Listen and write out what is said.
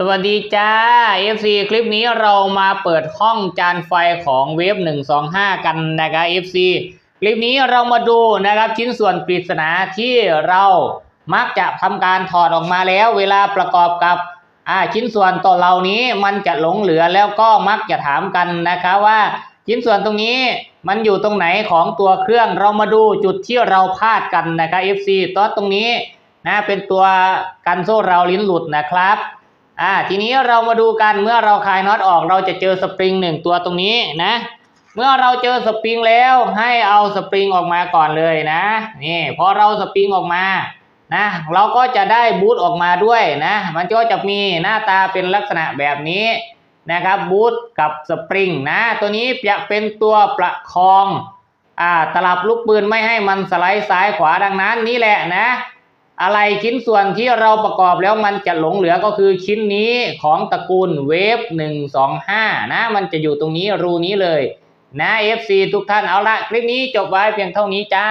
สวัสดีจ้า FC คลิปนี้เรามาเปิดห้องจานไฟของเวฟ125 กันนะครับ FC คลิปนี้เรามาดูนะครับชิ้นส่วนปริศนาที่เรามักจะทำการถอดออกมาแล้ว เวลาประกอบกับอ่าชิ้นส่วนตัวเหล่านี้มันจะหลงเหลือแล้วก็มักจะถามกันนะคะว่าชิ้นส่วนตรงนี้มันอยู่ตรงไหนของตัวเครื่องเรามาดูจุดที่เราพลาดกันนะครับ FC ตอนตรงนี้นะเป็นตัวกันโซ่เราลิ้นหลุดนะครับ อ่าทีนี้เรามาดูกันเมื่อเราคลายน็อตออกเราจะเจอสปริงหนึ่งตัวตรงนี้นะ เมื่อเราเจอสปริงแล้วให้เอาสปริงออกมาก่อนเลยนะนี่พอเราสปริงออกมานะเราก็จะได้บูทออกมาด้วยนะ มันก็จะมีหน้าตาเป็นลักษณะแบบนี้นะครับบูทกับสปริงนะตัวนี้จะเป็นตัวประคองอ่าตลับลูกปืนไม่ให้มันสไลด์ซ้ายขวาดังนั้นนี่แหละนะ อะไรชิ้นส่วนที่เราประกอบแล้วมันจะหลงเหลือก็คือชิ้นนี้ของตระกูลเวฟหนึ่งสองห้านะมันจะอยู่ตรงนี้รูนี้เลย นะ FC ทุกท่านเอาละคลิปนี้จบไว้เพียงเท่านี้จ้า